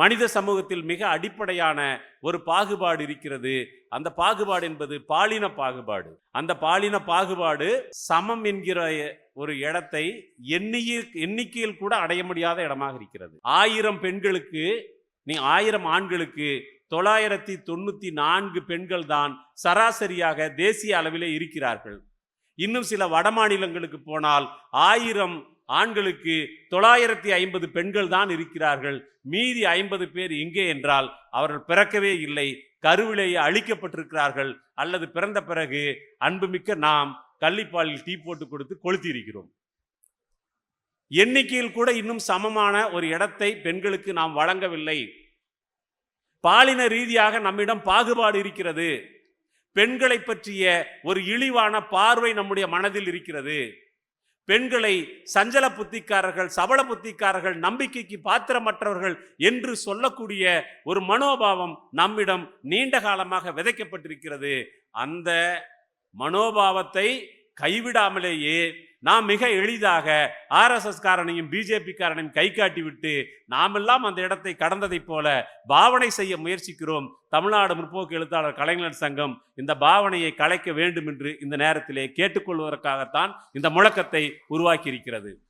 மனித சமூகத்தில் மிக அடிப்படையான ஒரு பாகுபாடு இருக்கிறது. அந்த பாகுபாடு என்பது பாலின பாகுபாடு. அந்த பாலின பாகுபாடு சமம் என்கிற ஒரு இடத்தை எண்ணியில் எண்ணிக்கையில் கூட அடைய முடியாத இடமாக இருக்கிறது. ஆயிரம் பெண்களுக்கு நீ ஆயிரம் ஆண்களுக்கு தொள்ளாயிரத்தி தொண்ணூற்றி நான்கு பெண்கள் தான் சராசரியாக தேசிய அளவிலே இருக்கிறார்கள். இன்னும் சில வட மாநிலங்களுக்கு போனால் ஆயிரம் ஆண்களுக்கு தொள்ளாயிரத்தி ஐம்பது பெண்கள் தான் இருக்கிறார்கள். மீதி ஐம்பது பேர் எங்கே என்றால் அவர்கள் பிறக்கவே இல்லை. கருவிலேயே அழிக்கப்பட்டிருக்கிறார்கள். அல்லது பிறந்த பிறகு அன்புமிக்க நாம் கள்ளிப்பாலில் டீ போட்டு கொடுத்து கொளுத்தி இருக்கிறோம் எண்ணிக்கையில் கூட இன்னும் சமமான ஒரு இடத்தை பெண்களுக்கு நாம் வழங்கவில்லை. பாலின ரீதியாக நம்மிடம் பாகுபாடு இருக்கிறது. பெண்களை பற்றிய ஒரு இழிவான பார்வை நம்முடைய மனதில் இருக்கிறது. பெண்களை சஞ்சல புத்திக்காரர்கள் சபல புத்திக்காரர்கள் நம்பிக்கைக்கு பாத்திரமற்றவர்கள் என்று சொல்லக்கூடிய ஒரு மனோபாவம் நம்மிடம் நீண்ட காலமாக விதைக்கப்பட்டிருக்கிறது. அந்த மனோபாவத்தை கைவிடாமலேயே நாம் மிக எளிதாக ஆர்எஸ்எஸ் காரனையும் பிஜேபி காரனையும் கை காட்டி விட்டு நாமெல்லாம் அந்த இடத்தை கடந்ததைப் போல பாவனை செய்ய முயற்சிக்கிறோம். தமிழ்நாடு முற்போக்கு எழுத்தாளர் கலைஞர் சங்கம் இந்த பாவனையை கலைக்க வேண்டும் என்று இந்த நேரத்திலே கேட்டுக்கொள்வதற்காகத்தான் இந்த முழக்கத்தை உருவாக்கி இருக்கிறது